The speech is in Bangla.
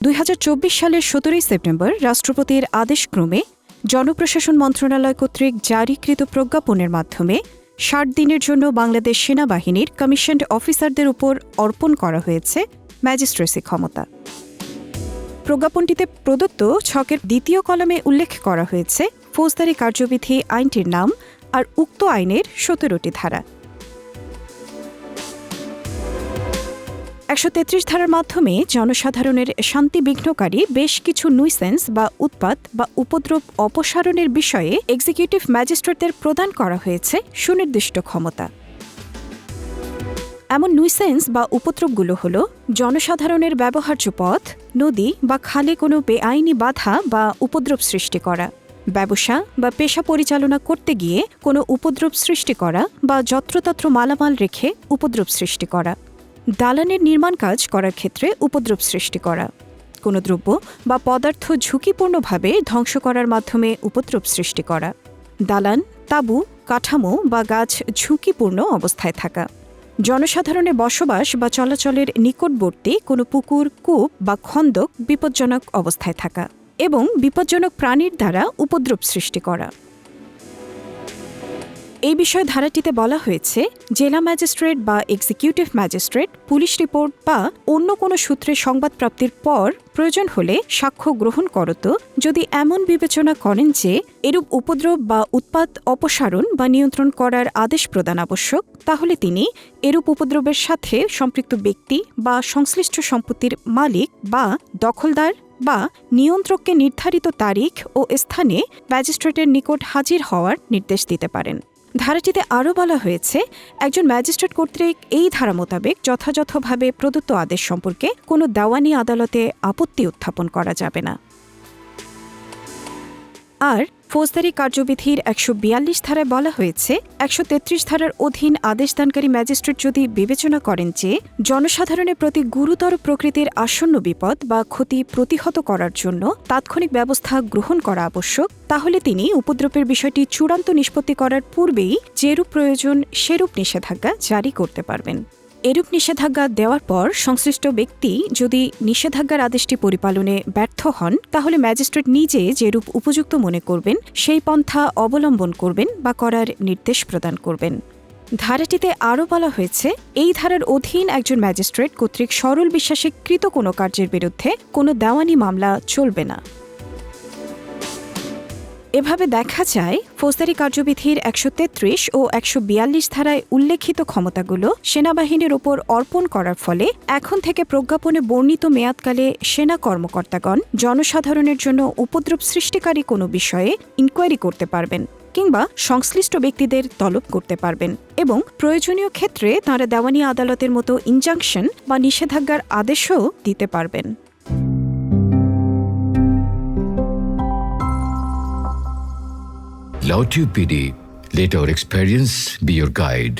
দুই হাজার চব্বিশ সালের সতেরোই সেপ্টেম্বর রাষ্ট্রপতির আদেশক্রমে জনপ্রশাসন মন্ত্রণালয় কর্তৃক জারিকৃত প্রজ্ঞাপনের মাধ্যমে ষাট দিনের জন্য বাংলাদেশ সেনাবাহিনীর কমিশনড অফিসারদের উপর অর্পণ করা হয়েছে ম্যাজিস্ট্রেসি ক্ষমতা। প্রজ্ঞাপনটিতে প্রদত্ত ছকের দ্বিতীয় কলমে উল্লেখ করা হয়েছে, ফৌজদারি কার্যবিধি আইনটির নাম আর উক্ত আইনের সতেরোটি ধারা। একশো তেত্রিশ ধারার মাধ্যমে জনসাধারণের শান্তি বিঘ্নকারী বেশ কিছু নুইসেন্স বা উৎপাত বা উপদ্রব অপসারণের বিষয়ে এক্সিকিউটিভ ম্যাজিস্ট্রেটদের প্রদান করা হয়েছে সুনির্দিষ্ট ক্ষমতা। এমন নুইসেন্স বা উপদ্রবগুলো হল জনসাধারণের ব্যবহার্য পথ, নদী বা খালে কোনো বেআইনি বাধা বা উপদ্রব সৃষ্টি করা, ব্যবসা বা পেশা পরিচালনা করতে গিয়ে কোনো উপদ্রব সৃষ্টি করা বা যত্রতত্র মালামাল রেখে উপদ্রব সৃষ্টি করা। দালানের নির্মাণ কাজ করার ক্ষেত্রে উপদ্রব সৃষ্টি করা। কোনো দ্রব্য বা পদার্থ ঝুঁকিপূর্ণভাবে ধ্বংস করার মাধ্যমে উপদ্রব সৃষ্টি করা। দালান, তাঁবু, কাঠামো বা গাছ ঝুঁকিপূর্ণ অবস্থায় থাকা। জনসাধারণের বসবাস বা চলাচলের নিকটবর্তী কোনো পুকুর, কূপ বা খন্দক বিপজ্জনক অবস্থায় থাকা এবং বিপজ্জনক প্রাণীর দ্বারা উপদ্রব সৃষ্টি করা। এই বিষয়ে ধারাটিতে বলা হয়েছে, জেলা ম্যাজিস্ট্রেট বা এক্সিকিউটিভ ম্যাজিস্ট্রেট, পুলিশ রিপোর্ট বা অন্য কোনো সূত্রে সংবাদ প্রাপ্তির পর প্রয়োজন হলে সাক্ষ্য গ্রহণ করত, যদি এমন বিবেচনা করেন যে এরূপ উপদ্রব বা উৎপাত অপসারণ বা নিয়ন্ত্রণ করার আদেশ প্রদান আবশ্যক, তাহলে তিনি এরূপ উপদ্রবের সাথে সম্পৃক্ত ব্যক্তি বা সংশ্লিষ্ট সম্পত্তির মালিক বা দখলদার বা নিয়ন্ত্রককে নির্ধারিত তারিখ ও স্থানে ম্যাজিস্ট্রেটের নিকট হাজির হওয়ার নির্দেশ দিতে পারেন। ধারাটিতে আরও বলা হয়েছে, একজন ম্যাজিস্ট্রেট কর্তৃক এই ধারা মোতাবেক যথাযথভাবে প্রদত্ত আদেশ সম্পর্কে কোনো দেওয়ানি আদালতে আপত্তি উত্থাপন করা যাবে না। আর ফৌজদারি কার্যবিধির একশো বিয়াল্লিশ ধারায় বলা হয়েছে, একশো তেত্রিশ ধারার অধীন আদেশদানকারী ম্যাজিস্ট্রেট যদি বিবেচনা করেন যে জনসাধারণের প্রতি গুরুতর প্রকৃতির আসন্ন বিপদ বা ক্ষতি প্রতিহত করার জন্য তাৎক্ষণিক ব্যবস্থা গ্রহণ করা আবশ্যক, তাহলে তিনি উপদ্রবের বিষয়টি চূড়ান্ত নিষ্পত্তি করার পূর্বেই যেরূপ প্রয়োজন সেরূপ নিষেধাজ্ঞা জারি করতে পারবেন। এরূপ নিষেধাজ্ঞা দেওয়ার পর সংশ্লিষ্ট ব্যক্তি যদি নিষেধাজ্ঞার আদেশটি পরিপালনে ব্যর্থ হন, তাহলে ম্যাজিস্ট্রেট নিজে যেরূপ উপযুক্ত মনে করবেন, সেই পন্থা অবলম্বন করবেন বা করার নির্দেশ প্রদান করবেন। ধারাটিতে আরও বলা হয়েছে, এই ধারার অধীন একজন ম্যাজিস্ট্রেট কর্তৃক সরল বিশ্বাসে কৃত কোনো কার্যের বিরুদ্ধে কোনো দেওয়ানি মামলা চলবে না। এভাবে দেখা যায়, ফৌজদারি কার্যবিধির একশো তেত্রিশ ও একশো বিয়াল্লিশ ধারায় উল্লেখিত ক্ষমতাগুলো সেনাবাহিনীর ওপর অর্পণ করার ফলে এখন থেকে প্রজ্ঞাপনে বর্ণিত মেয়াদকালে সেনা কর্মকর্তাগণ জনসাধারণের জন্য উপদ্রব সৃষ্টিকারী কোনো বিষয়ে ইনকোয়ারি করতে পারবেন কিংবা সংশ্লিষ্ট ব্যক্তিদের তলব করতে পারবেন এবং প্রয়োজনীয় ক্ষেত্রে তাঁরা দেওয়ানি আদালতের মতো ইনজাংশন বা নিষেধাজ্ঞার আদেশও দিতে পারবেন। Law PD, let our experience be your guide.